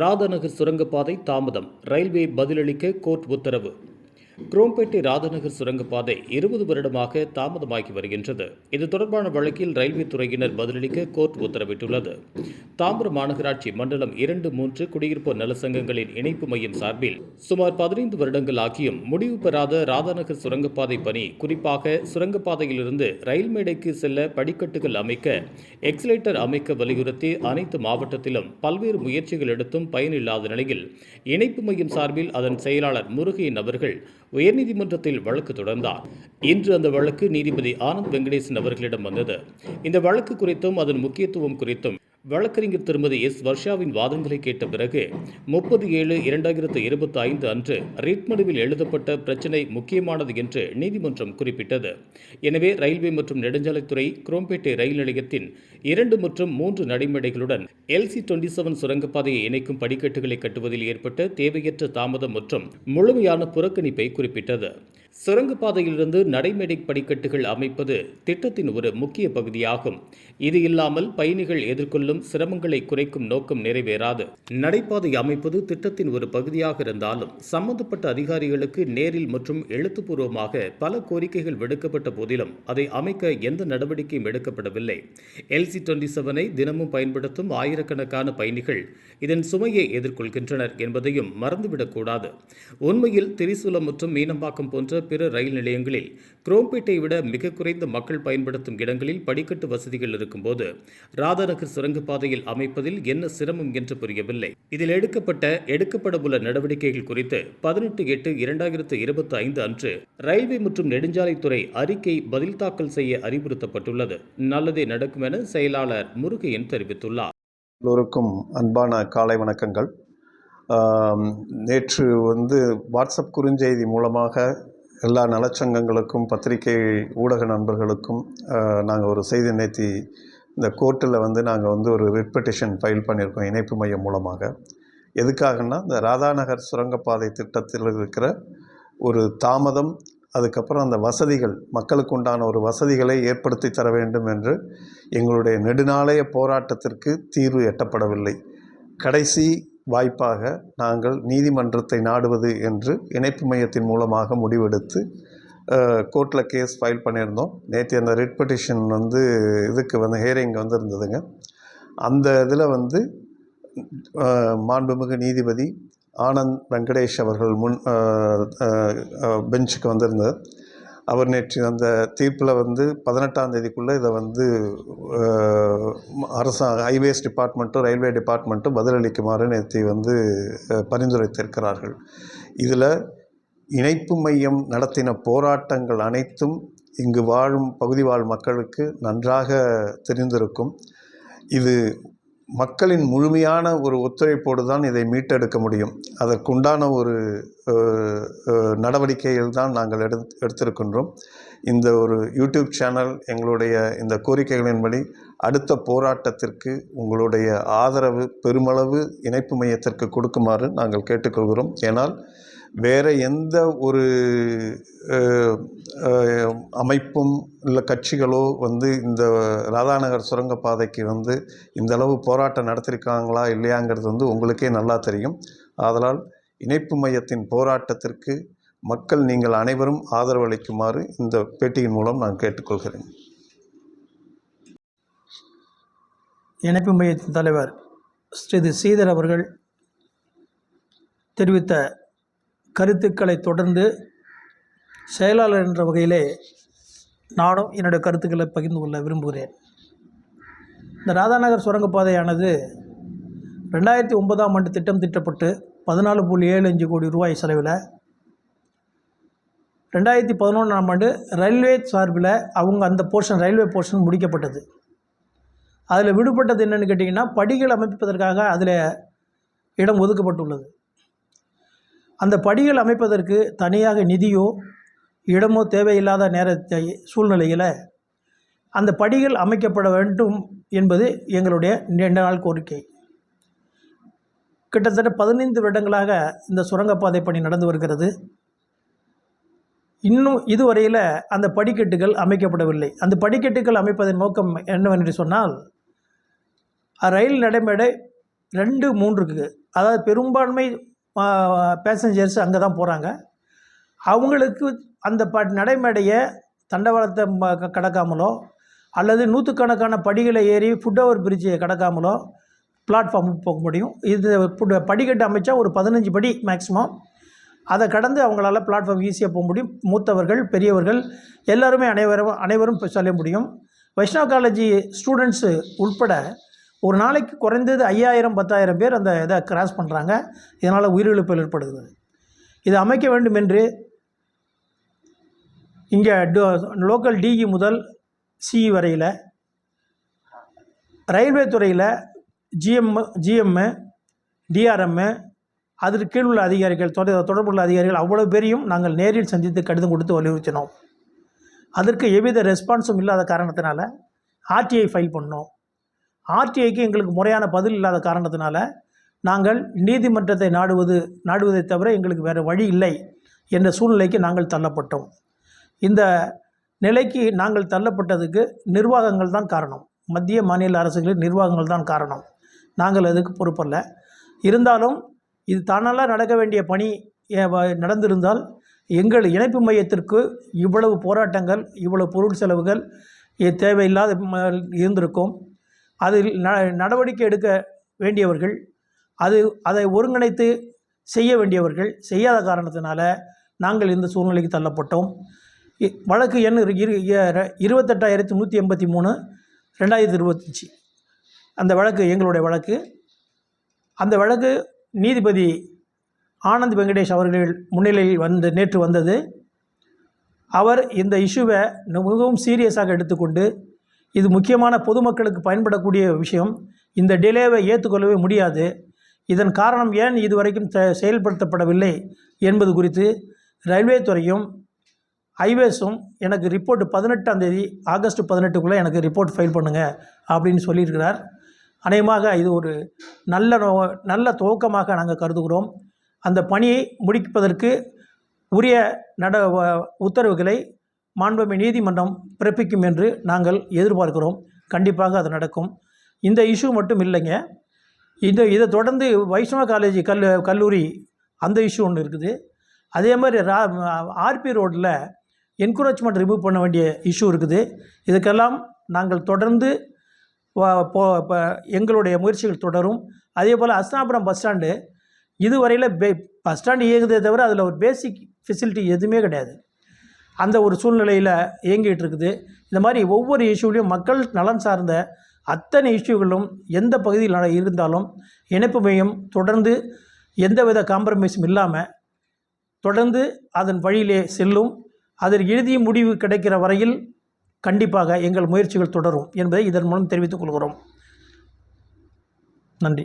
ராதாநகர் சுரங்கப்பாதை தாமதம். ரயில்வே பதிலளிக்க கோர்ட் உத்தரவு. குரோம்பேட்டை ராதாநகர் சுரங்கப்பாதை இருபது வருடமாக தாமதமாகி வருகின்றது. இது தொடர்பான வழக்கில் ரயில்வே துறையினர் பதிலளிக்க கோர்ட் உத்தரவிட்டுள்ளது. தாம்பரம் மாநகராட்சி மண்டலம் இரண்டு மூன்று குடியிருப்பு நலசங்கங்களின் இணைப்பு மையம் சார்பில் சுமார் பதினைந்து வருடங்கள் ஆகியும் முடிவு பெறாத ராதாநகர் சுரங்கப்பாதை பணி குறிப்பாக சுரங்கப்பாதையிலிருந்து ரயில் மேடைக்கு செல்ல படிக்கட்டுகள் அமைக்க எக்ஸலேட்டர் அமைக்க வலியுறுத்தி அனைத்து மாவட்டத்திலும் பல்வேறு முயற்சிகள் எடுத்தும் பயனில்லாத நிலையில் இணைப்பு மையம் சார்பில் அதன் செயலாளர் முருகையன் அவர்கள் உயர்நீதிமன்றத்தில் வழக்கு தொடர்ந்தார். இன்று அந்த வழக்கு நீதிபதி ஆனந்த் வெங்கடேசன் அவர்களிடம் வந்தது. இந்த வழக்கு குறித்தும் அதன் முக்கியத்துவம் குறித்தும் வழக்கறிஞர் திருமதி எஸ். வர்ஷாவின் வாதங்களை கேட்ட பிறகு முப்பது ஏழு இரண்டாயிரத்து இருபத்தி ஐந்து அன்று ரிட் மனுவில் எழுதப்பட்ட பிரச்சினை முக்கியமானது என்று நீதிமன்றம் குறிப்பிட்டது. எனவே ரயில்வே மற்றும் நெடுஞ்சாலைத்துறை குரோம்பேட்டை ரயில் நிலையத்தின் இரண்டு மற்றும் மூன்று நடைமேடைகளுடன் எல்சி டுவெண்ட்டி செவன் சுரங்கப்பாதையை இணைக்கும் படிக்கட்டுகளை கட்டுவதில் ஏற்பட்ட தேவையற்ற தாமதம் மற்றும் முழுமையான புறக்கணிப்பை குறிப்பிட்டது. சுரங்கப்பாதையிலிருந்து நடைமேடை படிக்கட்டுகள் அமைப்பது திட்டத்தின் ஒரு முக்கிய பகுதியாகும். இது இல்லாமல் பயணிகள் எதிர்கொள்ளும் சிரமங்களை குறைக்கும் நோக்கம் நிறைவேறாது. நடைபாதை அமைப்பது திட்டத்தின் ஒரு பகுதியாக இருந்தாலும் சம்பந்தப்பட்ட அதிகாரிகளுக்கு நேரில் மற்றும் எழுத்துப்பூர்வமாக பல கோரிக்கைகள் விடுக்கப்பட்ட போதிலும் அதை அமைக்க எந்த நடவடிக்கையும் எடுக்கப்படவில்லை. எல்சி டுவெண்ட்டி செவனை தினமும் பயன்படுத்தும் ஆயிரக்கணக்கான பயணிகள் இதன் சுமையை எதிர்கொள்கின்றனர் என்பதையும் மறந்துவிடக்கூடாது. உண்மையில் திரிசூலம் மற்றும் மீனம்பாக்கம் போன்ற பிற ரயில் நிலையங்களில் குரோம்பேட்டை விட மிக குறைந்த மக்கள் பயன்படுத்தும் இடங்களில் படிக்கட்டு வசதிகள் இருக்கும்போது ராதாநகர் சுரங்கப்பாதையில் அமைப்பதில் என்ன சிரமம் என்று புரியவில்லை. இதில் எடுக்கப்பட்ட எடுக்கப்படவுள்ள நடவடிக்கைகள் குறித்து பதினெட்டு எட்டு இரண்டாயிரத்து இருபத்தி ஐந்து அன்று ரயில்வே மற்றும் நெடுஞ்சாலைத்துறை அறிக்கை பதில் தாக்கல் செய்ய அறிவுறுத்தப்பட்டுள்ளது. நல்லதே நடக்கும் என செயலாளர் முருகையன் தெரிவித்துள்ளார். எல்லோருக்கும் அன்பான காலை வணக்கங்கள். நேற்று வந்து வாட்ஸ்அப் குறுஞ்செய்தி மூலமாக எல்லா நலச்சங்கங்களுக்கும் பத்திரிகை ஊடக நண்பர்களுக்கும் நாங்கள் ஒரு செய்தி நேர்த்தி இந்த கோர்ட்டில் வந்து நாங்கள் வந்து ஒரு ரிட் பெட்டிஷன் ஃபைல் பண்ணியிருக்கோம் இணைப்பு மையம் மூலமாக. எதுக்காகன்னா இந்த ராதாநகர் சுரங்கப்பாதை திட்டத்தில் இருக்கிற ஒரு தாமதம் அதுக்கப்புறம் அந்த வசதிகள் மக்களுக்கு உண்டான ஒரு வசதிகளை ஏற்படுத்தி தர வேண்டும் என்று எங்களுடைய நெடுநாளைய போராட்டத்திற்கு தீர்வு எட்டப்படவில்லை. கடைசி வாய்ப்பாக நாங்கள் நீதிமன்றத்தை நாடுவது என்று இணைப்பு மையத்தின் மூலமாக முடிவெடுத்து கோர்ட்டில் கேஸ் ஃபைல் பண்ணியிருந்தோம். நேற்று அந்த ரிட் பெட்டிஷன் வந்து இதுக்கு வந்து ஹியரிங் வந்திருந்ததுங்க. அந்த இதில் வந்து மாண்புமிகு நீதிபதி ஆனந்த் வெங்கடேஷ் அவர்கள் முன் பெஞ்சுக்கு வந்திருந்தது அவர் நேற்று அந்த தீர்ப்பில் வந்து பதினெட்டாம் தேதிக்குள்ளே இதை வந்து அரசாங்க ஹைவேஸ் டிபார்ட்மெண்ட்டும் ரயில்வே டிபார்ட்மெண்ட்டும் பதிலளிக்குமாறு நேற்று வந்து பரிந்துரைத்திருக்கிறார்கள். இதில் இணைப்பு மையம் நடத்தின போராட்டங்கள் அனைத்தும் இங்கு வாழும் பகுதி வாழ் மக்களுக்கு நன்றாக தெரிந்திருக்கும். இது மக்களின் முழுமையான ஒரு ஒத்துழைப்போடு தான் இதை மீட்டெடுக்க முடியும். அதற்குண்டான ஒரு நடவடிக்கையில் நடவடிக்கைகள் தான் நாங்கள் எடு எடுத்திருக்கின்றோம். இந்த ஒரு யூடியூப் சேனல் எங்களுடைய இந்த கோரிக்கைகளின்படி அடுத்த போராட்டத்திற்கு உங்களுடைய ஆதரவு பெருமளவு இணைப்பு மையத்திற்கு கொடுக்குமாறு நாங்கள் கேட்டுக்கொள்கிறோம். ஏனால் வேறு எந்த ஒரு அமைப்பும் இல்லை கட்சிகளோ வந்து இந்த ராதாநகர் சுரங்கப்பாதைக்கு வந்து இந்தளவு போராட்டம் நடத்தியிருக்காங்களா இல்லையாங்கிறது வந்து உங்களுக்கே நல்லா தெரியும். ஆதலால் இணைப்பு மையத்தின் போராட்டத்திற்கு மக்கள் நீங்கள் அனைவரும் ஆதரவு அளிக்குமாறு இந்த பேட்டியின் மூலம் நான் கேட்டுக்கொள்கிறேன். இணைப்பு மையத்தின் தலைவர் ஸ்ரீது ஸ்ரீதர் அவர்கள் தெரிவித்த கருத்துக்களை தொடர்ந்து செயலாளர் என்ற வகையிலே நானும் என்னுடைய கருத்துக்களை பகிர்ந்து கொள்ள விரும்புகிறேன். இந்த ராதாநகர் சுரங்கப்பாதையானது ரெண்டாயிரத்தி ஒன்பதாம் ஆண்டு திட்டம் திட்டப்பட்டு பதினாலு புள்ளி ஏழு அஞ்சு கோடி ரூபாய் செலவில் ரெண்டாயிரத்தி பதினொன்றாம் ஆண்டு ரயில்வே சார்பில் அவங்க அந்த போர்ஷன் ரயில்வே போர்ஷன் முடிக்கப்பட்டது. அதில் விடுபட்டது என்னென்னு கேட்டிங்கன்னா படிகள் அமைப்பதற்காக அதில் இடம் ஒதுக்கப்பட்டுள்ளது. அந்த படிகள் அமைப்பதற்கு தனியாக நிதியோ இடமோ தேவையில்லாத நேரத்தை சூழ்நிலையில் அந்த படிகள் அமைக்கப்பட வேண்டும் என்பது எங்களுடைய நீண்ட நாள் கோரிக்கை. கிட்டத்தட்ட பதினைந்து வருடங்களாக இந்த சுரங்கப்பாதை பணி நடந்து வருகிறது. இன்னும் இதுவரையில் அந்த படிக்கட்டுகள் அமைக்கப்படவில்லை. அந்த படிக்கட்டுகள் அமைப்பதன் நோக்கம் என்னவென்று சொன்னால் ரயில் நடைமேடை ரெண்டு மூன்றுக்கு அதாவது பெரும்பான்மை பேசஞ்சர்ஸ் அங்கே தான் போகிறாங்க அவங்களுக்கு அந்த ப நடைமேடையை தண்டவாளத்தை ம- க- கடக்காமலோ அல்லது நூற்றுக்கணக்கான படிகளை ஏறி ஃபுட் ஓவர் பிரிட்ஜை கடக்காமலோ பிளாட்ஃபார்முக்கு போக முடியும். இது ஃபுட் படிக்கட்டு அமைச்சா ஒரு பதினஞ்சு படி மேக்ஸிமம் அதை கடந்து அவங்களால பிளாட்ஃபார்ம் ஈஸியாக போக முடியும். மூத்தவர்கள் பெரியவர்கள் எல்லாருமே அனைவரும் அனைவரும் சொல்ல முடியும். வைஷ்ணவ காலேஜி ஸ்டூடெண்ட்ஸு உட்பட ஒரு நாளைக்கு குறைந்தது ஐயாயிரம் பத்தாயிரம் பேர் அந்த இதை கிராஸ் பண்ணுறாங்க இதனால் உயிரிழப்புகள் ஏற்படுகிறது. இது அமைக்க வேண்டும் என்று இங்கே லோக்கல் டிஇ முதல் சிஇ வரையில் ரயில்வே துறையில் ஜிஎம் ஜிஎம்மு டிஆர்எம்மு அதற்கு கீழ் உள்ள அதிகாரிகள் தொடர்புள்ள அதிகாரிகள் அவ்வளோ பேரையும் நாங்கள் நேரில் சந்தித்து கடிதம் கொடுத்து வலியுறுத்தினோம். அதற்கு எவ்வித ரெஸ்பான்ஸும் இல்லாத காரணத்தினால ஆர்டிஐ ஃபைல் பண்ணோம். ஆர்டிஐக்கு எங்களுக்கு முறையான பதில் இல்லாத காரணத்தினால நாங்கள் நீதிமன்றத்தை நாடுவது நாடுவதை தவிர எங்களுக்கு வேறு வழி இல்லை என்ற சூழ்நிலைக்கு நாங்கள் தள்ளப்பட்டோம். இந்த நிலைக்கு நாங்கள் தள்ளப்பட்டதுக்கு நிர்வாகங்கள் தான் காரணம். மத்திய மாநில அரசுகளின் நிர்வாகங்கள் தான் காரணம். நாங்கள் அதுக்கு பொறுப்பல்ல. இருந்தாலும் இது தானெல்லாம் நடக்க வேண்டிய பணி நடந்திருந்தால் எங்கள் இணைப்பு மையத்திற்கு இவ்வளவு போராட்டங்கள் இவ்வளவு பொருள் செலவுகள் தேவையில்லாத ம- இருந்திருக்கும். அதில் ந நடவடிக்கை எடுக்க வேண்டியவர்கள் அது அதை ஒருங்கிணைத்து செய்ய வேண்டியவர்கள் செய்யாத காரணத்தினால நாங்கள் இந்த சூழ்நிலைக்கு தள்ளப்பட்டோம். இ- வழக்கு எண் இரு இரு இருபத்தெட்டாயிரத்தி நூற்றி எண்பத்தி மூணு ரெண்டாயிரத்தி இருபத்தஞ்சி. அந்த வழக்கு எங்களுடைய வழக்கு. அந்த வழக்கு நீதிபதி ஆனந்த் வெங்கடேஷ் அவர்கள் முன்னிலையில் வந்து நேற்று வந்தது. அவர் இந்த இஷ்யூவை மிகவும் சீரியஸாக எடுத்துக்கொண்டு இது முக்கியமான பொதுமக்களுக்கு பயன்படக்கூடிய விஷயம். இந்த டிலேவை ஏற்றுக்கொள்ளவே முடியாது. இதன் காரணம் ஏன் இதுவரைக்கும் செயல்படுத்தப்படவில்லை என்பது குறித்து ரயில்வே துறையும் ஹைவேஸும் எனக்கு ரிப்போர்ட் பதினெட்டாம் தேதி ஆகஸ்ட் பதினெட்டுக்குள்ளே எனக்கு ரிப்போர்ட் ஃபைல் பண்ணுங்கள் அப்படின்னு சொல்லியிருக்கிறார். அநேகமாக இது ஒரு நல்ல நோ- நல்ல துவக்கமாக நாங்கள் கருதுகிறோம். அந்த பணியை முடிப்பதற்கு உரிய நட வ- உத்தரவுகளை மாண்புமை நீதிமன்றம் பிறப்பிக்கும் என்று நாங்கள் எதிர்பார்க்கிறோம். கண்டிப்பாக அது நடக்கும். இந்த இஷ்யூ மட்டும் இல்லைங்க. இந்த இதை தொடர்ந்து வைஷ்ணவ காலேஜ் கல் கல்லூரி அந்த இஷ்யூ ஒன்று இருக்குது. அதே மாதிரி ரா ஆர்பி ரோட்டில் என்கரேஜ்மெண்ட் ரிமூவ் பண்ண வேண்டிய இஷ்யூ இருக்குது. இதுக்கெல்லாம் நாங்கள் தொடர்ந்து போ எங்களுடைய முயற்சிகள் தொடரும். அதே போல் அஸ்னாபுரம் பஸ் ஸ்டாண்டு இதுவரையில் பே பஸ் ஸ்டாண்டு இயங்குதே தவிர அதில் ஒரு பேசிக் ஃபெசிலிட்டி எதுவுமே கிடையாது. அந்த ஒரு சூழ்நிலையில் இயங்கிட்டு இருக்குது. இந்த மாதிரி ஒவ்வொரு இஷ்யூலையும் மக்கள் நலன் சார்ந்த அத்தனை இஷ்யூகளும் எந்த பகுதியில் இருந்தாலும் இணைப்பு மையம் தொடர்ந்து எந்தவித காம்ப்ரமைஸும் இல்லாமல் தொடர்ந்து அதன் வழியிலே செல்லும். அதில் இறுதி முடிவு கிடைக்கிற வரையில் கண்டிப்பாக எங்கள் முயற்சிகள் தொடரும் என்பதை இதன் மூலம் தெரிவித்துக் கொள்கிறோம். நன்றி.